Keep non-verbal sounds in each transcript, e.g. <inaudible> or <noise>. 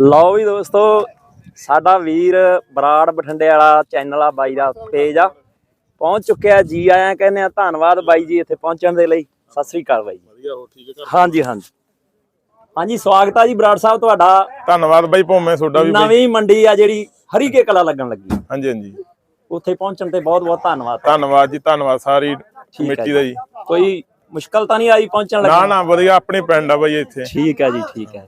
ਲਓ ਵੀ ਦੋਸਤੋ ਸਾਡਾ ਵੀਰ ਬਰਾੜ ਬਠਿੰਡੇ ਵਾਲਾ ਚੈਨਲ ਆ ਬਾਈ ਦਾ ਪੇਜ ਆ। ਪਹੁੰਚ ਚੁੱਕਿਆ ਜੀ ਆਇਆਂ ਕਹਿੰਦੇ ਆ ਧੰਨਵਾਦ ਬਾਈ ਜੀ ਇੱਥੇ ਪਹੁੰਚਣ ਦੇ ਲਈ। ਸਤਿ ਸ੍ਰੀ ਅਕਾਲ ਬਾਈ ਜੀ। ਵਧੀਆ ਹੋ ਠੀਕ ਹੈ ਹਾਂਜੀ ਹਾਂਜੀ। ਹਾਂਜੀ ਸਵਾਗਤ ਆ ਜੀ ਬਰਾੜ ਸਾਹਿਬ ਤੁਹਾਡਾ। ਧੰਨਵਾਦ ਬਾਈ ਭੋਮੇ ਤੁਹਾਡਾ ਵੀ। ਨਵੀਂ ਮੰਡੀ ਆ ਜਿਹੜੀ ਹਰੀਕੇ ਕਲਾ ਲੱਗਣ ਲੱਗੀ। ਹਾਂਜੀ ਹਾਂਜੀ। ਉੱਥੇ ਪਹੁੰਚਣ ਤੇ ਬਹੁਤ ਬਹੁਤ ਧੰਨਵਾਦ। ਧੰਨਵਾਦ ਜੀ ਧੰਨਵਾਦ ਸਾਰੀ ਕਮੇਟੀ ਦਾ ਜੀ। ਕੋਈ ਮੁਸ਼ਕਲ ਤਾਂ ਨਹੀਂ ਆਈ ਪਹੁੰਚਣ ਨਾ ਲੱਗੀ ਨਾ ਵਧੀਆ ਆਪਣੇ ਪਿੰਡ ਆ ਬਾਈ ਇੱਥੇ। ਠੀਕ ਹੈ ਜੀ ਠੀਕ ਹੈ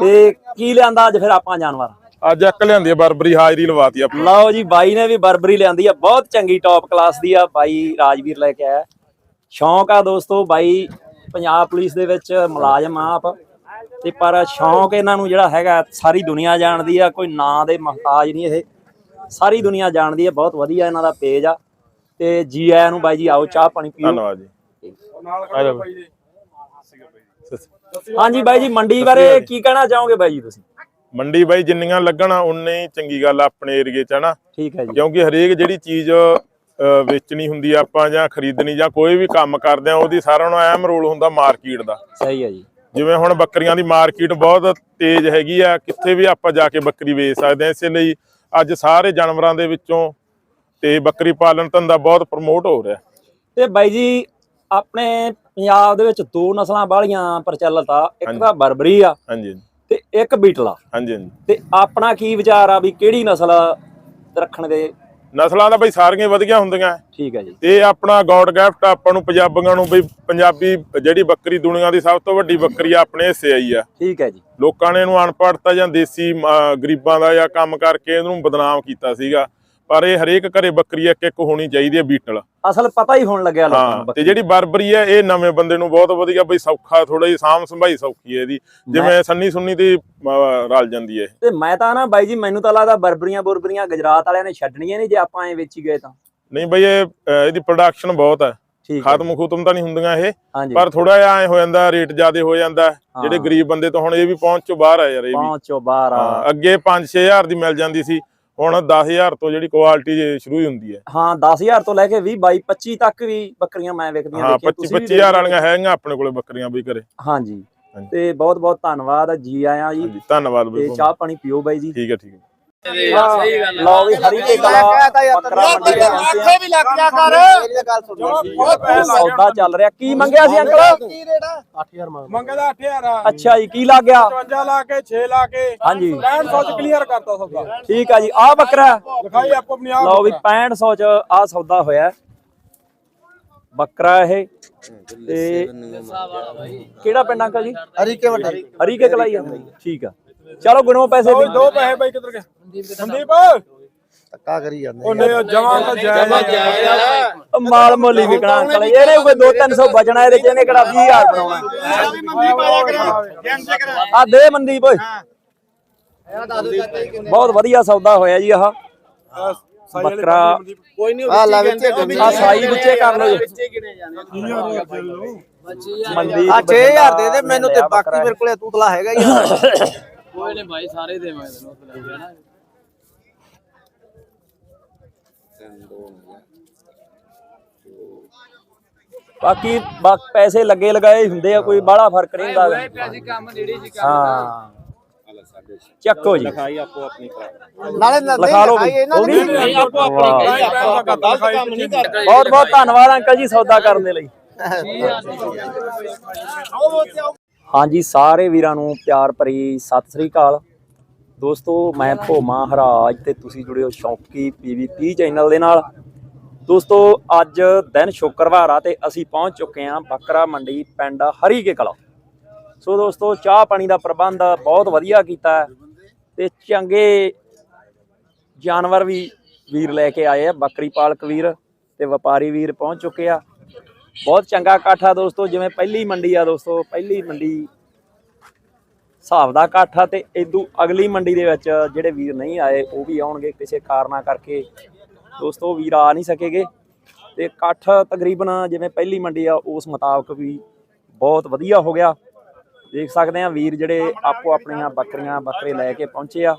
ਤੇ ਕੀ ਲਿਆਂਦਾ ਅੱਜ ਫਿਰ ਆਪਾਂ ਜਾਨਵਰ? ਅੱਜ ਇੱਕ ਲਿਆਂਦੀ ਆ ਬਰਬਰੀ ਹਾਜ਼ਰੀ ਲਵਾਤੀ ਆਪਣੀ ਲਓ ਜੀ ਬਾਈ ਨੇ ਵੀ ਬਰਬਰੀ ਲਿਆਂਦੀ ਆ ਬਹੁਤ ਚੰਗੀ ਟੌਪ ਕਲਾਸ ਦੀ ਆ। ਬਾਈ ਰਾਜਵੀਰ ਲੈ ਕੇ ਆਇਆ। ਸ਼ੌਂਕ ਆ ਦੋਸਤੋ ਬਾਈ ਪੰਜਾਬ ਪੁਲਿਸ ਦੇ ਵਿੱਚ ਮੁਲਾਜ਼ਮ ਆ ਆਪ। ਤੇ ਪਰ ਸ਼ੌਂਕ ਇਹਨਾਂ ਨੂੰ ਜਿਹੜਾ ਹੈਗਾ ਸਾਰੀ ਦੁਨੀਆ ਜਾਣਦੀ ਆ ਕੋਈ ਨਾਂ ਦੇ ਮਹਤਾਜ ਨਹੀਂ ਇਹ। ਸਾਰੀ ਦੁਨੀਆ ਜਾਣਦੀ ਆ ਬਹੁਤ ਵਧੀਆ ਇਹਨਾਂ ਦਾ ਪੇਜ ਆ। ਤੇ ਜੀ ਆਇਆਂ ਨੂੰ ਬਾਈ ਜੀ ਆਓ ਚਾਹ ਪਾਣੀ ਪੀਓ। ਧੰਨਵਾਦ ਜੀ। ਆ ਜਾਓ। ਹਾਂਜੀ ਬਾਈ ਜੀ ਮੰਡੀ ਬਾਰੇ ਕੀ ਕਹਿਣਾ ਚਾਹੋਗੇ ਬਾਈ ਜੀ ਤੁਸੀਂ? ਮੰਡੀ ਬਾਈ ਜਿੰਨੀਆਂ ਲੱਗਣਾ ਉਨੇ ਹੀ ਚੰਗੀ ਗੱਲ ਆ ਆਪਣੇ ਏਰੀਏ 'ਚ ਹਨਾ? ਠੀਕ ਹੈ ਜੀ। ਕਿਉਂਕਿ ਹਰੇਕ ਜਿਹੜੀ ਚੀਜ਼ ਵੇਚਣੀ ਹੁੰਦੀ ਆ ਆਪਾਂ ਜਾਂ ਖਰੀਦਣੀ ਜਾਂ ਕੋਈ ਵੀ ਕੰਮ ਕਰਦੇ ਆ ਉਹਦੀ ਸਾਰਿਆਂ ਨੂੰ ਅਹਿਮ ਰੋਲ ਹੁੰਦਾ ਮਾਰਕੀਟ ਦਾ। ਸਹੀ ਹੈ ਜੀ। ਜਿਵੇਂ ਹੁਣ ਬੱਕਰੀਆਂ ਦੀ ਮਾਰਕੀਟ ਬਹੁਤ ਤੇਜ਼ ਹੈਗੀ ਆ ਕਿੱਥੇ ਵੀ ਆਪਾਂ ਜਾ ਕੇ ਬੱਕਰੀ ਵੇਚ ਸਕਦੇ ਆ ਇਸੇ ਲਈ ਅੱਜ ਸਾਰੇ ਜਾਨਵਰਾਂ ਦੇ ਵਿੱਚੋਂ ਤੇ ਬੱਕਰੀ ਪਾਲਣ ਧੰਦਾ ਬਹੁਤ ਪ੍ਰਮੋਟ ਹੋ ਰਿਹਾ। ਤੇ ਬਾਈ ਜੀ ਆਪਣੇ ਪੰਜਾਬ ਦੇ ਵਿੱਚ ਦੋ ਨਸਲਾਂ ਵਾਲੀਆਂ ਪ੍ਰਚਲਿਤ ਆ ਇੱਕ। ਤਾਂ ਬਰਬਰੀ ਆ ਹਾਂਜੀ। ਤੇ ਇੱਕ ਬੀਟਲਾ। ਹਾਂਜੀ ਹਾਂਜੀ। ਤੇ ਆਪਣਾ ਕੀ ਵਿਚਾਰ ਆ ਵੀ ਕਿਹੜੀ ਨਸਲ ਰੱਖਣ ਦੇ? ਨਸਲਾਂ ਤਾਂ ਬਈ ਸਾਰੀਆਂ ਵਧੀਆ ਹੁੰਦੀਆਂ। ਠੀਕ ਹੈ ਜੀ। ਤੇ ਆਪਣਾ ਗੋਡ ਗਿਫਟ ਆਪਾਂ ਨੂੰ ਪੰਜਾਬੀਆਂ ਨੂੰ ਬਈ ਪੰਜਾਬੀ ਜਿਹੜੀ ਬੱਕਰੀ ਦੁਨੀਆ ਦੀ ਸਭ ਤੋਂ ਵੱਡੀ ਬੱਕਰੀ ਆ ਆਪਣੇ ਹਿੱਸੇ ਆਈ ਆ। ਠੀਕ ਹੈ ਜੀ। ਲੋਕਾਂ ਨੇ ਇਹਨੂੰ ਅਨਪੜ੍ਹਤਾ ਜਾਂ ਦੇਸੀ ਗਰੀਬਾਂ ਦਾ ਜਾਂ ਕੰਮ ਕਰਕੇ ਇਹਨੂੰ ਬਦਨਾਮ ਕੀਤਾ ਸੀਗਾ। ਪਰ ਇਹ ਹਰੇਕ ਘਰੇ ਬੱਕਰੀ ਇੱਕ ਇੱਕ ਹੋਣੀ ਚਾਹੀਦੀ ਹੈ ਬੀਟਲ। ਅਸਲ ਪਤਾ ਹੀ ਹੋਣ ਲੱਗਿਆ ਲੋਕਾਂ ਨੂੰ ਤੇ। ਜਿਹੜੀ ਬਰਬਰੀ ਹੈ ਇਹ ਨਵੇਂ ਬੰਦੇ ਨੂੰ ਬਹੁਤ ਵਧੀਆ ਬਈ ਸੌਖਾ ਥੋੜਾ ਜਿਹਾ ਸਾਂਭ ਸੰਭਾਈ ਸੌਖੀ ਹੈ ਇਹਦੀ। ਜਿਵੇਂ ਸੰਨੀ ਸੁੰਨੀ ਦੀ ਰਲ ਜਾਂਦੀ ਹੈ। ਤੇ ਮੈਂ ਤਾਂ ਨਾ ਬਾਈ ਜੀ ਮੈਨੂੰ ਤਾਂ ਲੱਗਦਾ ਬਰਬਰੀਆਂ ਬੁਰਬਰੀਆਂ ਗੁਜਰਾਤ ਵਾਲਿਆਂ ਨੇ ਛੱਡਣੀਆਂ ਨਹੀਂ ਜੇ ਆਪਾਂ ਐ ਵੇਚੀ ਗਏ ਤਾਂ। ਨਹੀਂ ਬਈ ਇਹ ਇਹਦੀ ਪ੍ਰੋਡਕਸ਼ਨ ਬਹੁਤ ਹੈ ਖਤਮ ਖੁਤਮ ਤਾਂ ਨਹੀਂ ਹੁੰਦੀਆਂ ਇਹ। ਪਰ ਥੋੜਾ ਜਿਹਾ ਐ ਹੋ ਜਾਂਦਾ ਰੇਟ ਜ਼ਿਆਦੇ ਹੋ ਜਾਂਦਾ। ਜਿਹੜੇ। ਗਰੀਬ ਬੰਦੇ ਤੋਂ ਹੁਣ ਇਹ ਵੀ ਪਹੁੰਚ ਚੋਂ ਬਾਹਰ ਆ ਯਾਰ ਇਹ ਵੀ। ਪਹੁੰਚੋ ਬਾਹਰ ਆ। ਅੱਗੇ 5-6000 ਦੀ ਮਿਲ ਜਾਂਦੀ ਸੀ। ਹੁਣ 10000 ਤੋਂ ਜਿਹੜੀ ਕੁਆਲਿਟੀ ਸ਼ੁਰੂ ਹੀ ਹੁੰਦੀ ਹੈ। ਹਾਂ 10000 ਤੋਂ ਲੈ ਕੇ 20 22 25 ਤੱਕ ਵੀ ਬੱਕਰੀਆਂ ਮੈਂ ਵੇਖਦੀਆਂ ਦੇਖੀਆਂ, 25 ਤੁਸੀਂ ਵੀ 25000 ਵਾਲੀਆਂ ਹੈਗੀਆਂ ਆਪਣੇ ਕੋਲੇ ਬੱਕਰੀਆਂ ਬਈ ਘਰੇ। ਹਾਂਜੀ। ਤੇ ਬਹੁਤ ਬਹੁਤ ਧੰਨਵਾਦ ਜੀ ਆਇਆਂ ਜੀ। ਧੰਨਵਾਦ ਬਈ ਤੇ ਚਾਹ ਪਾਣੀ ਪੀਓ ਬਾਈ ਜੀ। ਠੀਕ ਹੈ ਠੀਕ ਹੈ। ਲਓ ਵੀ ਹਰੀ ਕੇ ਕਲਾ ਬੱਕਰਾ ਮੰਡੀ ਦੇ ਪਹੁੰਚੇ ਆ। ਵੀ ਲੱਗ ਜਾ। ਕਰ ਤੇ ਸੌਦਾ ਚੱਲ ਰਿਹਾ। ਕੀ ਮੰਗਿਆ ਸੀ ਅੰਕਲ? ਕੀ ਰੇਟ 8000 ਮੰਗ ਮੰਗਦਾ 8000 ਆ। ਅੱਛਾ ਜੀ ਕੀ ਲੱਗ ਗਿਆ? 55 ਲਾ ਕੇ 6 ਲਾ ਕੇ। ਹਾਂਜੀ। 6500 ਚ ਕਲੀਅਰ ਕਰਤਾ ਸੌਦਾ। ਠੀਕ ਆ ਜੀ ਆ ਬੱਕਰਾ। ਲਿਖਾਈ ਆਪੋ ਆਪਣੀ ਆਪ ਲਓ ਵੀ 6500 ਚ ਆ ਸੌਦਾ ਹੋਇਆ ਬੱਕਰਾ ਇਹ। ਤੇ ਕਿਹੜਾ ਪਿੰਡ ਅੰਕਲ ਜੀ? ਹਰੀਕੇ ਵੱਡਾ। ਹਰੀ ਕੇ ਕਲਾਈ ਆ। ਠੀਕ ਆ। ਚਲੋ ਗੁਣੋ ਪੈਸੇ ਵੀ ਦੋ ਪੈਸੇ ਬਾਈ ਕਿੱਧਰ ਗਏ? ਸੰਦੀਪ ਧੱਕਾ ਕਰੀ ਜਾਂਦੇ ਉਹ ਨਹੀਂ ਜਮਾ ਤਾਂ ਜਾਇਜ਼ ਉਹ ਮਾਲ ਮੋਲੀ ਵਿਕਣਾ ਅੰਕਲ ਇਹਨੇ ਕੋਈ 2-300 ਬਚਣਾ ਇਹਦੇ ਚ ਇਹਨੇ ਕਿਹੜਾ 20000 ਬਣਾਉਣਾ। ਆ ਦੇ ਮਨਦੀਪ ਓਏ। ਬਹੁਤ ਵਧੀਆ ਸੌਦਾ ਹੋਇਆ ਜੀ ਆਹ। ਬੱਕਰਾ। ਕੋਈ ਨਹੀਂ ਆ ਲੈ ਵਿੱਚ ਆ ਸਾਈ ਵਿੱਚੇ ਕਰ ਲਓ ਜੀ। ਮਨਦੀਪ ਆ। 6000 ਦੇ ਦੇ ਮੈਨੂੰ ਤੇ ਬਾਕੀ ਮੇਰੇ ਕੋਲੇ ਤੂਤਲਾ ਹੈਗਾ ਹੀ ਆ। <coughs> ਕੋਈ ਨਹੀਂ ਭਾਈ ਸਾਰੇ ਦੇਵਾਂਗੇ ਤੈਨੂੰ ਉੱਥੇ ਲੱਗ ਜਾਣਾ ਬਾਕੀ ਬਾ- ਪੈਸੇ ਲੱਗੇ ਲਗਾਏ ਹੁੰਦੇ ਆ ਕੋਈ ਬਾਹਲਾ ਫ਼ਰਕ ਨਹੀਂ ਹੁੰਦਾ। ਕੰਮ ਹਾਂ। ਚੱਕੋ ਜੀ। ਨਾਲੇ ਲਿਖਾ ਲਓ ਲਿਖਾਈ ਵੀ। ਆਪੋ। ਕੰਮ ਨਹੀਂ ਕਰਦੇ। ਬਹੁਤ ਬਹੁਤ ਧੰਨਵਾਦ ਅੰਕਲ ਜੀ ਸੌਦਾ ਕਰਨ ਦੇ ਲਈ। ਹਾਂਜੀ, ਸਾਰੇ ਵੀਰਾਂ ਨੂੰ ਪਿਆਰ ਭਰੀ ਸਤਿ ਸ੍ਰੀ ਅਕਾਲ। ਦੋਸਤੋ, ਮੈਂ ਭੋਮਾ ਹਰਾਜ ਤੇ ਤੁਸੀਂ ਜੁੜੇ ਹੋ ਸ਼ੌਂਕੀ ਪੀਵੀ ਚੈਨਲ ਦੇ ਨਾਲ। ਦੋਸਤੋ, ਅੱਜ ਦਿਨ ਸ਼ੁੱਕਰਵਾਰ ਆ ਤੇ ਅਸੀਂ ਪਹੁੰਚ ਚੁੱਕੇ ਹਾਂ ਬੱਕਰਾ ਮੰਡੀ ਪਿੰਡ ਹਰੀਕੇ ਕਲਾ। ਸੋ ਦੋਸਤੋ, ਚਾਹ ਪਾਣੀ ਦਾ ਪ੍ਰਬੰਧ ਬਹੁਤ ਵਧੀਆ ਕੀਤਾ ਹੈ ਤੇ ਚੰਗੇ ਜਾਨਵਰ ਵੀ ਵੀਰ ਲੈ ਕੇ ਆਏ ਆ, ਬੱਕਰੀ ਪਾਲਕ ਵੀਰ ਤੇ ਵਪਾਰੀ ਵੀਰ ਪਹੁੰਚ ਚੁੱਕੇ ਆ। ਬਹੁਤ ਚੰਗਾ ਇਕੱਠ ਆ ਦੋਸਤੋ, ਜਿਵੇਂ ਪਹਿਲੀ ਮੰਡੀ ਆ ਦੋਸਤੋ, ਪਹਿਲੀ ਮੰਡੀ ਹਿਸਾਬ ਦਾ ਇਕੱਠ ਆ ਤੇ ਇਦੋਂ ਅਗਲੀ ਮੰਡੀ ਦੇ ਵਿੱਚ ਜਿਹੜੇ ਵੀਰ ਨਹੀਂ ਆਏ, ਉਹ ਵੀ ਆਉਣਗੇ ਕਿਸੇ ਕਾਰਨਾ ਕਰਕੇ। ਦੋਸਤੋ ਵੀਰ ਆ ਨਹੀਂ ਸਕੇਗੇ। ਤੇ ਇਕੱਠ ਤਕਰੀਬਨ ਜਿਵੇਂ ਪਹਿਲੀ ਮੰਡੀ ਆ, ਉਸ ਮੁਤਾਬਕ ਵੀ ਬਹੁਤ ਵਧੀਆ ਹੋ ਗਿਆ। ਦੇਖ ਸਕਦੇ ਆ ਵੀਰ ਜਿਹੜੇ ਆਪੋ ਆਪਣੀਆਂ ਬੱਕਰੀਆਂ ਬੱਕਰੇ ਲੈ ਕੇ ਪਹੁੰਚੇ ਆ।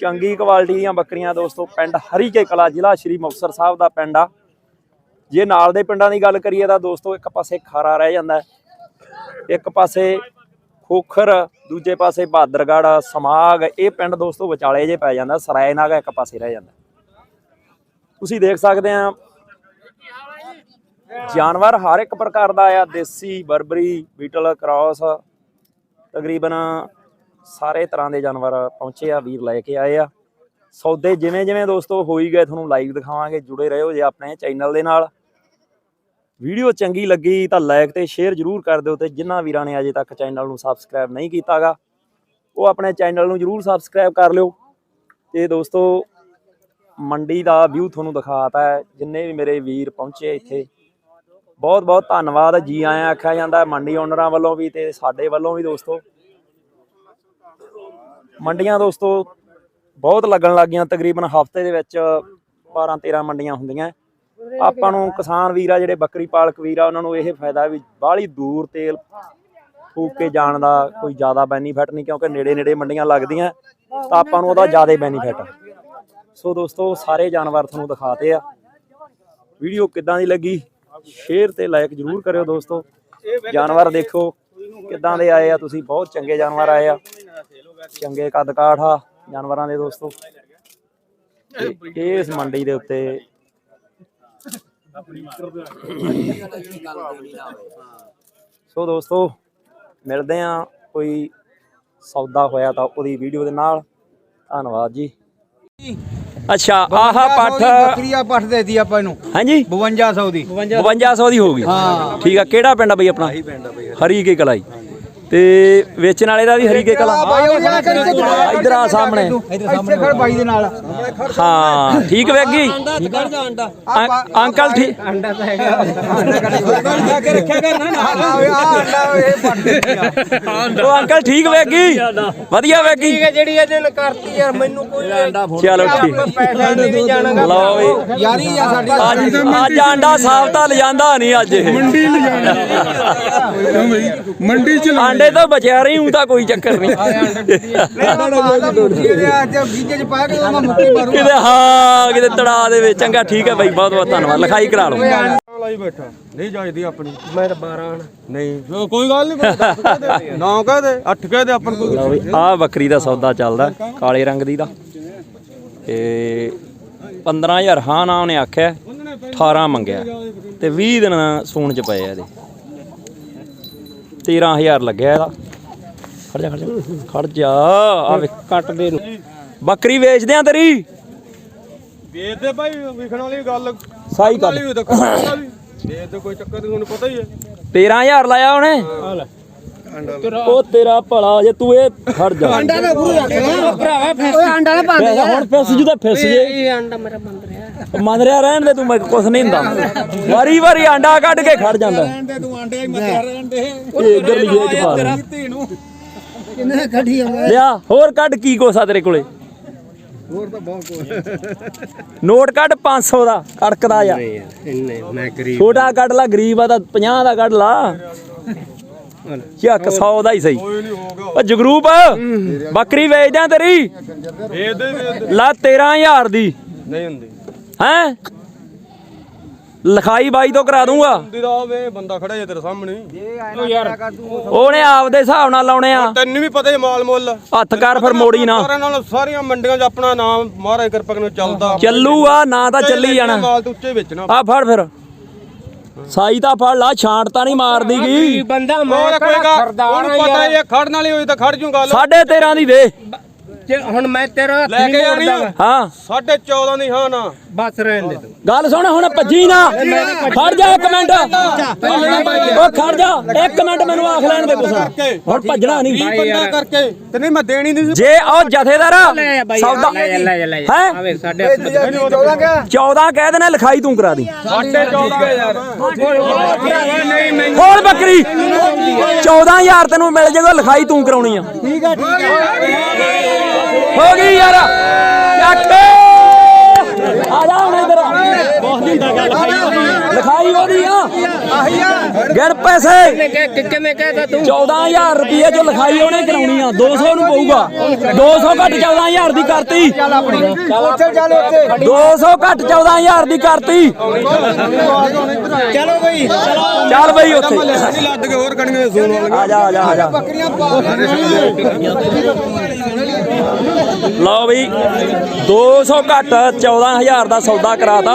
ਚੰਗੀ ਕੁਆਲਿਟੀ ਦੀਆਂ ਬੱਕਰੀਆਂ ਦੋਸਤੋ, ਪਿੰਡ ਹਰੀਕੇ ਕਲਾ ਜ਼ਿਲ੍ਹਾ ਸ਼੍ਰੀ ਮੁਕਤਸਰ ਸਾਹਿਬ ਦਾ ਪਿੰਡ ਆ। ਜੇ ਨਾਲ ਦੇ ਪਿੰਡਾਂ ਦੀ ਗੱਲ ਕਰੀਏ ਤਾਂ ਦੋਸਤੋ, ਇੱਕ ਪਾਸੇ ਖਾਰਾ ਰਹਿ ਜਾਂਦਾ ਇੱਕ ਪਾਸੇ ਖੋਖਰ, ਦੂਜੇ ਪਾਸੇ ਬਹਾਦਰਗੜ੍ਹ ਸਮਾਗ, ਇਹ ਪਿੰਡ ਦੋਸਤੋ ਵਿਚਾਲੇ ਜੇ ਪੈ ਜਾਂਦਾ, ਸਰਾਏ ਨਾਗਾ ਇੱਕ ਪਾਸੇ ਰਹਿ ਜਾਂਦਾ ਤੁਸੀਂ ਦੇਖ ਸਕਦੇ ਆ ਜਾਨਵਰ ਹਰ ਇੱਕ ਪ੍ਰਕਾਰ ਦਾ ਆ, ਦੇਸੀ, ਬਰਬਰੀ, ਬੀਟਲ, ਕ੍ਰਾਸ, ਤਕਰੀਬਨ ਸਾਰੇ ਤਰ੍ਹਾਂ ਦੇ ਜਾਨਵਰ ਪਹੁੰਚੇ ਆ, ਵੀਰ ਲੈ ਕੇ ਆਏ ਆ। ਸੌਦੇ ਜਿਵੇਂ ਜਿਵੇਂ ਦੋਸਤੋ ਹੋਈ ਗਏ, ਤੁਹਾਨੂੰ ਲਾਈਵ ਦਿਖਾਵਾਂਗੇ, ਜੁੜੇ ਰਹੋ ਜੇ ਆਪਣੇ ਚੈਨਲ ਦੇ ਨਾਲ। ਵੀਡੀਓ ਚੰਗੀ ਲੱਗੀ ਤਾਂ ਲਾਈਕ ਤੇ ਸ਼ੇਅਰ ਜਰੂਰ ਕਰ ਦਿਓ ਤੇ ਜਿਨ੍ਹਾਂ ਵੀਰਾਂ ਨੇ ਅਜੇ ਤੱਕ ਚੈਨਲ ਨੂੰ ਸਬਸਕ੍ਰਾਈਬ ਨਹੀਂ ਕੀਤਾਗਾ, ਉਹ ਆਪਣੇ ਚੈਨਲ ਨੂੰ ਜਰੂਰ ਸਬਸਕ੍ਰਾਈਬ ਕਰ ਲਿਓ। ਤੇ ਦੋਸਤੋ, ਮੰਡੀ ਦਾ ਵਿਊ ਤੁਹਾਨੂੰ ਦਿਖਾਤਾ ਹੈ, ਜਿੰਨੇ ਵੀ ਮੇਰੇ ਵੀਰ ਪਹੁੰਚੇ ਇੱਥੇ। ਬਹੁਤ ਬਹੁਤ ਧੰਨਵਾਦ, ਜੀ ਆਇਆਂ ਆਖਿਆ ਜਾਂਦਾ ਮੰਡੀ ਓਨਰਾਂ ਵੱਲੋਂ ਵੀ ਤੇ ਸਾਡੇ ਵੱਲੋਂ ਵੀ ਦੋਸਤੋ। ਮੰਡੀਆਂ ਦੋਸਤੋ, ਬਹੁਤ ਲੱਗਣ ਲੱਗੀਆਂ ਤਕਰੀਬਨ ਹਫ਼ਤੇ ਦੇ ਵਿੱਚ 12 13 ਮੰਡੀਆਂ ਹੁੰਦੀਆਂ। ਆਪਾਂ ਨੂੰ ਕਿਸਾਨ ਵੀਰ ਆ ਜਿਹੜੇ ਬੱਕਰੀ ਪਾਲਕ ਵੀਰ ਆ, ਉਹਨਾਂ ਨੂੰ ਇਹ ਫਾਇਦਾ ਵੀ ਬਾਹਲੀ ਦੂਰ ਤੇਲ ਫੂਕ ਕੇ ਜਾਣ ਦਾ ਕੋਈ ਜ਼ਿਆਦਾ ਬੈਨੀਫਿਟ ਨਹੀਂ, ਕਿਉਂਕਿ ਨੇੜੇ ਨੇੜੇ ਮੰਡੀਆਂ ਲੱਗਦੀਆਂ, ਤਾਂ ਆਪਾਂ ਨੂੰ ਉਹਦਾ ਜ਼ਿਆਦਾ ਬੈਨੀਫਿਟ ਸੋ ਦੋਸਤੋ, ਸਾਰੇ ਜਾਨਵਰ ਤੁਹਾਨੂੰ ਦਿਖਾਤੇ ਆ। ਵੀਡੀਓ ਕਿੱਦਾਂ ਦੀ ਲੱਗੀ ਸ਼ੇਅਰ ਤੇ ਲਾਈਕ ਜਰੂਰ ਕਰਿਓ ਦੋਸਤੋ। ਜਾਨਵਰ ਦੇਖੋ ਕਿੱਦਾਂ ਦੇ ਆਏ ਆ, ਤੁਸੀਂ ਬਹੁਤ ਚੰਗੇ ਜਾਨਵਰ ਆਏ ਆ। ਚੰਗੇ ਕੱਦ ਕਾਠ ਆ ਜਾਨਵਰਾਂ ਦੇ ਦੋਸਤੋ। ਇਸ ਮੰਡੀ ਦੇ ਉੱਤੇ ਸੋ ਦੋਸਤੋ ਮਿਲਦੇ ਆ ਕੋਈ ਸੌਦਾ ਹੋਇਆ ਤਾਂ ਉਹਦੀ ਵੀਡੀਓ ਦੇ ਨਾਲ। ਧੰਨਵਾਦ ਜੀ। ਅੱਛਾ ਆਹਾ ਪੱਠ। ਬੱਕਰੀਆ ਪੱਠ ਦੇਤੀ ਆਪਾਂ ਇਹਨੂੰ। ਹਾਂਜੀ? 5200 ਦੀ। 5200 ਦੀ ਹੋਊਗੀ ਠੀਕ ਆ ਕਿਹੜਾ ਪਿੰਡ ਆ ਬਈ ਆਪਣਾ? ਹਰੀ ਕੇ ਕਲਾਈ। ਤੇ ਵੇਚਣ ਵਾਲੇ ਦਾ ਵੀ ਹਰੀ ਕੇ ਕਲਾ ਇਧਰ ਆ ਸਾਹਮਣੇ। ਇੱਥੇ ਖੜ ਬਾਈ ਦੇ ਨਾਲ। ਹਾਂ ਠੀਕ ਵੇਗੀ? ਅੰਕਲ ਠੀਕ ਅੰਡਾ ਤਾਂ ਹੈਗਾ। ਅੰਡਾ ਕੇ ਰੱਖਿਆ। ਕਰ ਨਾ ਨਾਲ। ਆ ਅੰਡਾ ਇਹ ਪੱਠ ਦੇਤੀ ਆ। ਉਹ ਅੰਕਲ ਠੀਕ ਵੇਗੀ? ਵਧੀਆ ਵੇਗੀ? ਜਿਹੜੀ ਇਹਦੇ ਨੇ ਕਰਤੀ ਯਾਰ ਮੈਨੂੰ ਕੋਈ ਚਲੋ ਠੀਕ। ਪੈਸਾ ਨਹੀਂ ਜਾਣਾਗਾ। ਲਓ ਵੀ। ਯਾਰੀ ਆ ਸਾਡੀ। ਅੱਜ ਅੱਜ ਆਂਡਾ ਸਾਫ਼ ਤਾਂ ਲਿਜਾਂਦਾ ਨਹੀਂ ਅੱਜ ਇਹ। ਮੰਡੀ ਚ ਆਂਡੇ ਤੋਂ ਬਚਿਆ ਰਹੀ ਹੂੰ ਤਾਂ ਕੋਈ ਚੱਕਰ ਨਹੀਂ। ਕਿਤੇ ਹਾਂ ਕਿਤੇ ਤੜਾ ਦੇ ਵਿੱਚ। ਚੰਗਾ ਠੀਕ ਹੈ ਬਾਈ ਬਹੁਤ ਬਹੁਤ ਧੰਨਵਾਦ। ਲਿਖਾਈ ਕਰਾ ਲਓ। ਲਾਈ ਬੈਠਾ ਨਹੀਂ ਜਾਇਦੀ ਆਪਣੀ। ਮੈਂ ਤਾਂ 12 ਨਹੀਂ ਕੋਈ ਗੱਲ ਨਹੀਂ ਨਾ ਕਹਿ ਦੇ 8 ਕਹਿ ਦੇ ਆਪਾਂ ਨੂੰ ਕੋਈ ਲਓ ਵੀ ਆਹ ਬੱਕਰੀ ਦਾ ਸੌਦਾ ਚੱਲਦਾ ਕਾਲੇ ਰੰਗ ਦੀ ਦਾ। ਤੇ 15000 ਹਾਂ ਨਾ ਉਹਨੇ ਆਖਿਆ 18 ਮੰਗਿਆ। ਤੇ 20 ਦਿਨ ਸੂਣ ਚ ਪਏ ਆ ਇਹਦੇ। 13000 ਲੱਗਿਆ ਇਹਦਾ। ਖੜ ਜਾ ਖੜ ਜਾ ਖੜ ਜਾ। ਆ ਵੇ ਕੱਟ ਦੇ ਨੂੰ। ਬੱਕਰੀ ਵੇਚਦੇ ਆ ਤੇਰੀ? ਵੇਚ ਦੇ ਭਾਈ ਵਿਖਣ ਵਾਲੀ ਗੱਲ। ਸਾਈ ਕਰ ਵੇਚ ਦੇ ਕੋਈ ਚੱਕਰ ਨਹੀਂ ਤੁਹਾਨੂੰ ਪਤਾ ਹੀ ਹੈ। 13000 ਲਾਇਆ ਉਹਨੇ? ਉਹ ਤੇਰਾ ਭਲਾ ਜੇ ਤੂੰ ਇਹ ਖੜ ਜਾ। ਅੰਡਾ ਨਾ ਗੁਰੂ ਭਰਾਵਾ ਫੈਸ ਅੰਡਾ ਨਾ ਬੰਦ ਹੁਣ ਫੈਸ ਜੂ ਤਾਂ ਫੈਸ ਜੇ। ਇਹ ਅੰਡਾ ਮੇਰਾ ਬੰਦ ਰਿਹਾ। ਮੰਨ ਰਿਹਾ ਰਹਿਣ ਦੇ ਤੂੰ ਮੈਂ ਕੁਛ ਨਹੀਂ ਹੁੰਦਾ। ਵਾਰੀ ਵਾਰੀ ਅੰਡਾ ਕੱਢ ਕੇ ਖੜ ਜਾਂਦਾ। ਤੇ ਤੂੰ ਆਂਡੇ ਹੀ ਮੱਥਾ ਰਹਿਣ ਦੇ। ਇਹ ਇੱਧਰ ਲਈ ਜੇਬ ਚ ਪਾ ਲੈ ਧੀ ਨੂੰ। ਲਿਆ ਹੋਰ ਕੱਢ ਕੀ ਕੋਸਾ ਤੇਰੇ ਕੋਲੇ? ਹੋਰ ਤਾਂ ਬਹੁਤ ਕੋਸ ਨੋਟ ਕੱਢ 500 ਦਾ ਕੜਕਦਾ ਜਾ ਇੰਨੇ ਮੈਂ ਗਰੀਬ ਛੋਟਾ ਕੱਢ ਲਾ ਗਰੀਬ ਆ ਤਾਂ 50 ਦਾ ਕੱਢ ਲਾ। ਚੱਕ 100 ਦਾ ਹੀ ਸਹੀ। ਕੋਈ ਨਹੀਂ ਹੋਗਾ ਓ ਜਗਰੂਪ ਬੱਕਰੀ ਵੇਚ ਦਿਆਂ ਤੇਰੀ? ਲਾ 13000 ਦੀ। ਨਹੀਂ ਹੁੰਦੀ। ਹੈ? ਲਿਖਾਈ ਬਾਈ ਤੋਂ ਕਰਾ ਦੂੰਗਾ। ਹੁੰਦੀ ਦਾ ਵੇ ਬੰਦਾ ਖੜਾ ਜੇ ਤੇਰੇ ਸਾਹਮਣੇ। ਉਹਨੇ ਆਪਦੇ ਹਿਸਾਬ ਨਾਲ ਲਾਉਣੇ ਆ। ਤੈਨੂੰ ਵੀ ਪਤਾ ਹੀ ਮਾਲ ਮੁੱਲ। ਹੱਥ ਕਰ ਫਿਰ ਮੋੜੀ ਨਾ। ਸਾਰਿਆਂ ਨਾਲ ਸਾਰੀਆਂ ਮੰਡੀਆਂ 'ਚ ਆਪਣਾ ਨਾਮ ਮਹਾਰਾਜ ਕਿਰਪਾ ਨੂੰ ਚੱਲਦਾ। ਚੱਲੂ ਆ ਨਾ ਤਾਂ ਚੱਲੀ ਜਾਣਾ। ਮਾਲ ਤੇ ਉੱਚੇ ਵੇਚਣਾ। ਆ ਫੜ ਫਿਰ। ਸਾਈ ਤਾਂ ਫੜ ਲਾ ਛਾਂਟ ਤਾਂ ਨਹੀਂ ਮਾਰਦੀ ਗਈ ਬੰਦਾ ਹੋਰ ਕੋਈਗਾ ਉਹਨੂੰ ਪਤਾ ਹੀ ਖੜਨ ਵਾਲੀ ਹੋਈ ਤਾਂ ਖੜ ਜੂ ਗੱਲ। ਸਾਢੇ 13 ਦੀ। ਦੇ ਹੁਣ ਮੈਂ ਤੇਰਾ ਲੈ ਕੇ ਜਾਣੀ ਆ। ਹਾਂ। ਸਾਢੇ 14 ਦੀ ਹਾਂ ਨਾ। ਬਸ ਰਹਿਣ ਦੇ ਤੂੰ। ਗੱਲ ਸੁਣ ਹੁਣ ਭੱਜੀ ਨਾ। ਖੜ ਜਾ ਇੱਕ ਮਿੰਟ। ਉਹ ਖੜ ਜਾ। ਇੱਕ ਮਿੰਟ ਮੈਨੂੰ ਆਖ ਲੈਣ ਦੇ ਕੁਛ ਹੁਣ ਭੱਜਣਾ ਨਹੀਂ। 20 ਬੰਦਾ ਕਰਕੇ। ਤੇ ਨਹੀਂ ਮੈਂ ਦੇਣੀ ਨਹੀਂ ਸੀ। ਜੇ ਉਹ ਜਥੇਦਾਰ ਸੌਦਾ ਹੈ? ਆਵੇ ਸਾਡੇ 14 ਗਿਆ 14 ਕਹਿ। ਦੇਣਾ ਲਿਖਾਈ ਤੂੰ ਕਰਾ ਦੀ। ਸਾਢੇ 14 ਯਾਰ। ਨਹੀਂ ਮੈਂ ਹੋਰ ਬੱਕਰੀ। 14000 ਤੈਨੂੰ ਮਿਲ ਜਾਏਗਾ ਲਿਖਾਈ ਤੂੰ ਕਰਾਉਣੀ ਆ। ਠੀਕ ਆ ਠੀਕ ਆ। ਹੋ ਗਈ ਯਾਰ। ਚੱਕ। ਆ ਜਾ ਹੁਣ ਇਧਰ। ਬਹੁਤ ਦਿਨ ਦਾ ਗੱਲ ਲਿਖਾਈ ਉਹਦੀ ਆ ਗਿਣ ਪੈਸੇ ਕਿੰਨੇ ਕਹਿਦਾ ਤੂੰ 14000 ਰੁਪਏ ਜੋ ਲਿਖਾਈ ਉਹਨੇ ਕਰਾਉਣੀ ਆ 200 ਨੂੰ ਪਊਗਾ 200 ਘੱਟ 14000 ਦੀ ਕਰਤੀ ਚੱਲ ਆਪਣੀ ਉੱਥੇ ਚੱਲ ਉੱਥੇ 200 ਘੱਟ 14000 ਦੀ ਕਰਤੀ ਚਲੋ ਬਈ ਚੱਲ ਬਈ ਉੱਥੇ ਨਹੀਂ ਲੱਦ ਕੇ ਹੋਰ ਕਣੀਆਂ ਸੂਣ ਵਾਲੀਆਂ ਆ ਜਾ ਆ ਜਾ ਆ ਜਾ ਬੱਕਰੀਆਂ ਲਓ ਬਈ 200 ਘੱਟ 14000 ਦਾ ਸੌਦਾ ਕਰਾਤਾ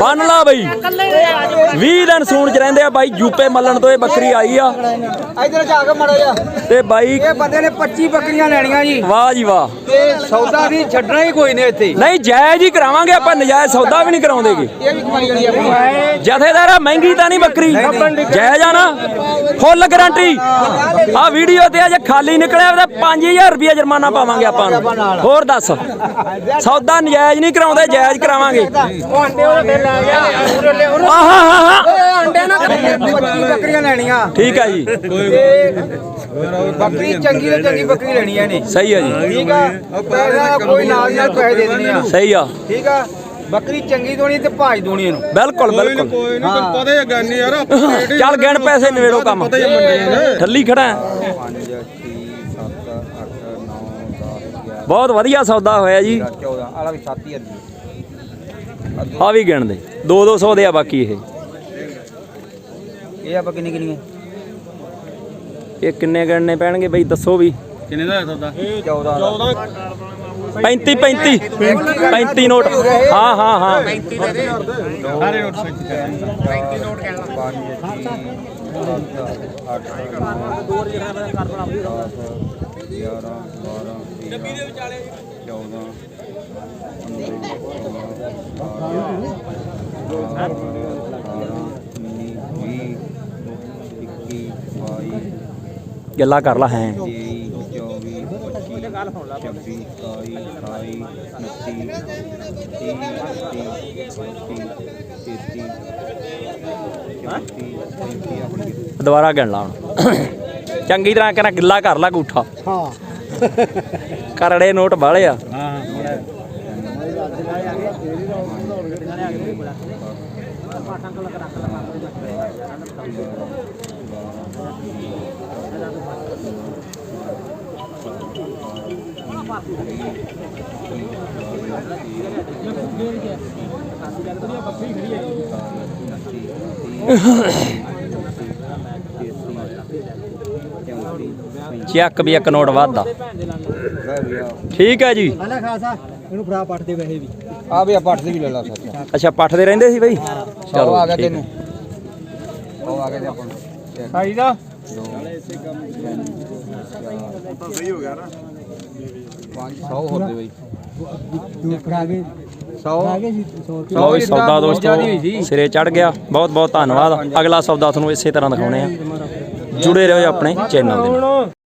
ਬੰਨ ਲਾ ਬਈ। 20 ਦਿਨ ਸੂਣ ਚ ਰਹਿੰਦੇ ਆ ਬਾਈ ਯੂਪੇ ਮੱਲਣ ਤੋਂ ਇਹ ਬੱਕਰੀ ਆਈ ਆ। ਇਧਰ ਜਾ ਕੇ ਮੜਾ ਜਾ। ਤੇ ਬਾਈ ਇਹ ਬੰਦੇ ਨੇ 25 ਬੱਕਰੀਆਂ ਲੈਣੀਆਂ ਜੀ। ਵਾਹ ਜੀ ਵਾਹ। ਤੇ ਸੌਦਾ ਦੀ ਛੱਡਣਾ ਹੀ ਕੋਈ ਨਹੀਂ ਇੱਥੇ। ਨਹੀਂ ਜਾਇਜ਼ ਹੀ ਕਰਾਵਾਂਗੇ ਆਪਾਂ ਨਜਾਇਜ਼ ਸੌਦਾ ਵੀ ਨਹੀਂ ਕਰਾਉਂਦੇਗੇ ਇਹ ਵੀ ਕਮਾਈ ਵਾਲੀ ਆਪਣੀ। ਜਥੇਦਾਰਾ ਮਹਿੰਗੀ ਤਾਂ ਨਹੀਂ ਬੱਕਰੀ। ਜਾਇਜ਼ ਆ ਨਾ। Full guarantee. ਆ ਵੀਡੀਓ ਤੇ ਅਜੇ ਖਾਲੀ ਨਿਕਲਿਆ ਉਹਦਾ 5000 ਰੁਪਏ ਜੁਰਮਾਨਾ ਪਾਵਾਂਗੇ ਆਪਾਂ ਨੂੰ। ਹੋਰ ਦੱਸ। ਸੌਦਾ ਨਜਾਇਜ਼ ਨਹੀਂ ਕਰਾਉਂਦੇ ਜਾਇਜ਼ ਕਰਾਵਾਂਗੇ। ਉਹ ਅੰਡੇ ਉਹਦੇ ਤੇ ਲੈ ਗਿਆ ਆਹਾ ਹਾਂ ਹਾਂ ਅੰਡੇ ਨਾ 25 ਬੱਕਰੀਆਂ ਲੈਣੀਆਂ। ਠੀਕ ਹੈ ਜੀ। ਤੇ ਬੱਕਰੀ ਚੰਗੀ ਤੋਂ ਚੰਗੀ ਬੱਕਰੀ ਲੈਣੀ ਹੈ ਇਹਨੇ। ਸਹੀ ਹੈ ਜੀ। ਠੀਕ ਆ? ਪੈਸਾ ਕੋਈ ਨਾਲ ਦੀ ਨਾਲ ਪੈਸੇ ਦੇ ਦੇਣੇ ਆ। ਸਹੀ ਆ। ਠੀਕ ਆ? ਬੱਕਰੀ ਚੰਗੀ ਦੋਣੀ ਤੇ ਭਾਜ ਦੋਣੀ ਇਹਨੂੰ। ਬਿਲਕੁਲ ਕੋਈ ਨਹੀਂ ਤੈਨੂੰ ਪਤਾ ਹੀ ਯਾਰ ਚੱਲ ਗਿਣ ਪੈਸੇ ਨਵੇੜੋ ਕੰਮ। ਠੱਲੀ ਖੜਾ ਹੈ। 5 6 7 8 9 10 ਬਹੁਤ ਵਧੀਆ ਸੌਦਾ ਹੋਇਆ ਜੀ। 14 ਆਲਾ ਵੀ 7 ਹੀ ਆ ਵੀ ਗਿਣ ਦੇ 2 200 ਦੇ ਆ ਬਾਕੀ ਇਹ। ਇਹ ਆਪਾਂ ਕਿੰਨੀ ਕਿੰਨੀ ਇਹ ਕਿੰਨੇ ਗਿਣਨੇ ਪੈਣਗੇ ਬਈ ਦੱਸੋ ਵੀ। ਕਿੰਨੇ ਦਾ ਹੈ ਤੁਹਾਡਾ? 14 14 35 35 35 ਨੋਟ। ਹਾਂ ਹਾਂ ਹਾਂ। ਸਾਰੇ ਨੋਟ ਸੱਚ ਕਰ 35 ਨੋਟ ਕਹਿ ਲਾ 5 6 7 8 9 11 12 14 ਗੱਲਾਂ ਕਰ ਲਾ ਹੈ। ਦੁਬਾਰਾ ਗਿਣ ਲਾ ਹੁਣ। ਚੰਗੀ ਤਰ੍ਹਾਂ ਕਰਾਂ ਗਿੱਲਾ ਕਰ ਲਾ ਗੂਠਾ। ਹਾਂ। ਕਰੜੇ ਨੋਟ ਵਾਲੇ ਆ। ਚੱਕ ਵੀ ਇੱਕ ਨੋਟ ਵੱਧਦਾ। ਠੀਕ ਹੈ ਜੀ। ਹਲਾ ਖਾਸਾ ਇਹਨੂੰ ਫੜਾ ਪੱਟ ਦੇ ਵੈਸੇ ਵੀ। ਆ ਵੀ ਆ ਪੱਟ ਦੇ ਵੀ ਲੈ ਲਾ ਸੱਚ ਅੱਛਾ ਪੱਠਦੇ ਰਹਿੰਦੇ ਸੀ ਬਈ? ਚਲੋ ਆ ਗਿਆ ਹੈ। ਤੈਨੂੰ। ਉਹ ਆ ਗਿਆ ਤੇ ਆਪਾਂ ਨੂੰ। ਸਾਈ ਦਾ? ਪੰਜ 100 ਹੋਰ ਦੇ ਬਈ। ਲਓ ਵੀ ਸੌਦਾ ਦੋਸਤੋ ਸਿਰੇ ਚੜ ਗਿਆ। ਬਹੁਤ ਬਹੁਤ ਧੰਨਵਾਦ। ਅਗਲਾ ਸੌਦਾ ਤੁਹਾਨੂੰ ਇਸੇ ਤਰ੍ਹਾਂ ਦਿਖਾਉਣੇ ਆ। ਜੁੜੇ ਰਹੋ ਆਪਣੇ ਚੈਨਲ ਦੇ ਨਾਲ।